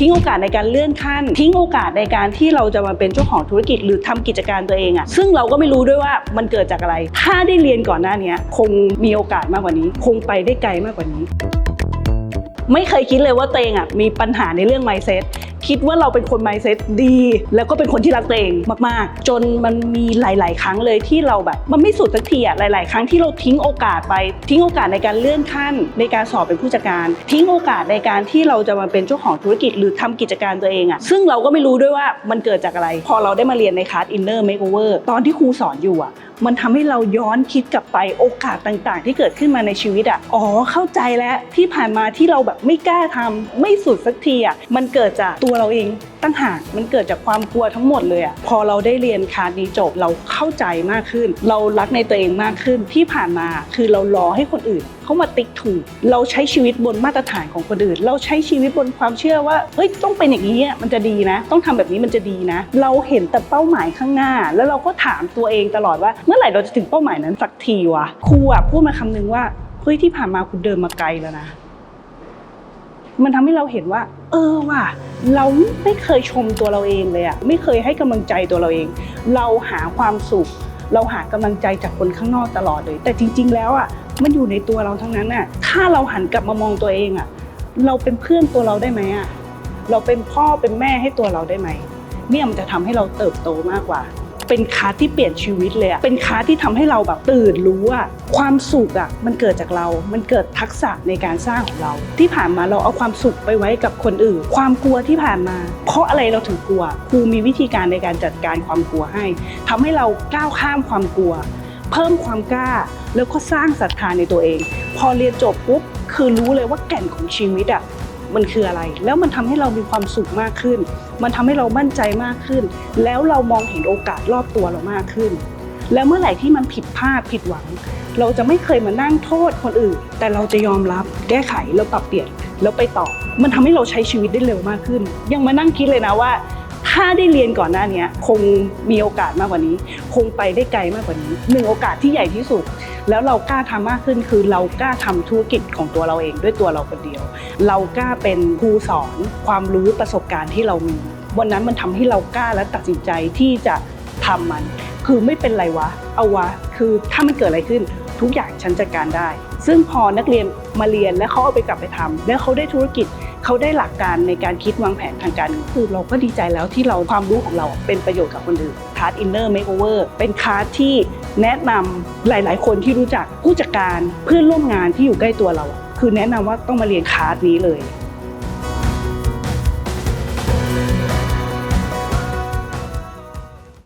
ทิ้งโอกาสในการเลื่อนขั้น ทิ้งโอกาสในการที่เราจะมาเป็นเจ้าของธุรกิจหรือทำกิจการตัวเองอะซึ่งเราก็ไม่รู้ด้วยว่ามันเกิดจากอะไร ถ้าได้เรียนก่อนหน้านี้คงมีโอกาสมากกว่านี้ คงไปได้ไกลมากกว่านี้ ไม่เคยคิดเลยว่าตัวเองอะมีปัญหาในเรื่อง mindset คิดว่าเราเป็นคน mindset ดี แล้วก็เป็นคนที่รักตัวเองมาก ๆ จนมันมีหลาย ๆ ครั้งเลยที่เราแบบ มันไม่สุดสักทีอะหลาย ๆ ครั้งที่เราทิ้งโอกาสไป ทิ้งโอกาสในการเลื่อนขั้น ในการสอบเป็นผู้จัดการ ทิ้งโอกาสในการที่เราจะมาเป็นเจ้าของธุรกิจหรือทำกิจการตัวเองอะซึ่งเราก็ไม่รู้ด้วยว่ามันเกิดจากอะไร พอเราได้มาเรียนในคลาส inner makeover ตอนที่ครูสอนอยู่อะ มันทำให้เราย้อนคิดกลับไปโอกาสต่างๆ ที่เกิดขึ้นมาในชีวิตอะอ๋อเข้าใจแล้วที่ผ่านมาที่เราแบบไม่กล้าทำไม่สุดสักทีอะมันเกิดจากตัวเราเองตั้งหากมันเกิดจากความกลัวทั้งหมดเลยอะพอเราได้เรียนคาสนี้จบเราเข้าใจมากขึ้น เรารักในตัวเองมากขึ้นที่ผ่านมาคือเรารอให้คนอื่นเขามาติ๊กถูก เราใช้ชีวิตบนมาตรฐานของคนอื่น เราใช้ชีวิตบนความเชื่อว่าเฮ้ยต้องเป็นอย่างนี้อะมันจะดีนะ ต้องทำแบบนี้มันจะดีนะ เราเห็นแต่เป้าหมายข้างหน้า แล้วเราก็ถามตัวเองตลอดว่า เมื่อไหร่เราจะถึงเป้าหมายนั้นสักทีวะครูอะพูดมาคำนึงว่าเฮ้ยที่ผ่านมาคุณเดินมาไกลแล้วนะมันทำให้เราเห็นว่า เออว่ะเราไม่เคยชมตัวเราเองเลยอะไม่เคยให้กำลังใจตัวเราเอง เราหาความสุข เราหากำลังใจจากคนข้างนอกตลอดเลย แต่จริง ๆ แล้วอะ มันอยู่ในตัวเราทั้งนั้นอะ ถ้าเราหันกลับมามองตัวเองอะ เราเป็นเพื่อนตัวเราได้ไหมอะ เราเป็นพ่อเป็นแม่ให้ตัวเราได้ไหม เนี่ยมันจะทำให้เราเติบโตมากกว่า เป็นคาที่เปลี่ยนชีวิตเลยอะเป็นคาที่ทำให้เราแบบตื่นรู้อะความสุขอะมันเกิดจากเรา มันเกิดทักษะในการสร้างของเรา ที่ผ่านมาเราเอาความสุขไปไว้กับคนอื่น ความกลัวที่ผ่านมา เพราะอะไรเราถึงกลัว ครูมีวิธีการในการจัดการความกลัวให้ทำให้เราก้าวข้ามความกลัว เพิ่มความกล้า แล้วก็สร้างศรัทธาในตัวเอง พอเรียนจบปุ๊บคือรู้เลยว่าแก่นของชีวิตอะมันคืออะไร แล้วมันทำให้เรามีความสุขมากขึ้น มันทำให้เรามั่นใจมากขึ้น แล้วเรามองเห็นโอกาสรอบตัวเรามากขึ้น แล้วเมื่อไหร่ที่มันผิดพลาดผิดหวัง เราจะไม่เคยมานั่งโทษคนอื่น แต่เราจะยอมรับแก้ไขแล้วปรับเปลี่ยนแล้วไปต่อ มันทำให้เราใช้ชีวิตได้เร็วมากขึ้น ยังมานั่งคิดเลยนะว่า ถ้าได้เรียนก่อนหน้านี้คงมีโอกาสมากกว่านี้ คงไปได้ไกลมากกว่านี้หนึ่งโอกาสที่ใหญ่ที่สุด แล้วเรากล้าทำมากขึ้นคือเรากล้าทำธุรกิจของตัวเราเองด้วยตัวเราคนเดียว เรากล้าเป็นครูสอนความรู้ประสบการณ์ที่เรามีวันนั้นมันทำให้เรากล้าและตัดสินใจที่จะทำมัน คือไม่เป็นไรวะ เอาวะ คือถ้ามันเกิดอะไรขึ้น ทุกอย่างฉันจัดการได้ ซึ่งพอนักเรียนมาเรียนและเขาเอาไปกลับไปทำแล้วเขาได้ธุรกิจ เขาได้หลักการในการคิดวางแผนทางการเงินคือเราก็ดีใจแล้วที่เราความรู้ของเราเป็นประโยชน์กับคนอื่นคาร์ดอินเนอร์เมคโอเป็นคลาสที่แนะนำหลาย ๆ คนที่รู้จักผู้จัดการเพื่อนร่วมงานที่อยู่ใกล้ตัวเรา คือแนะนำว่าต้องมาเรียนคลาดนี้เลย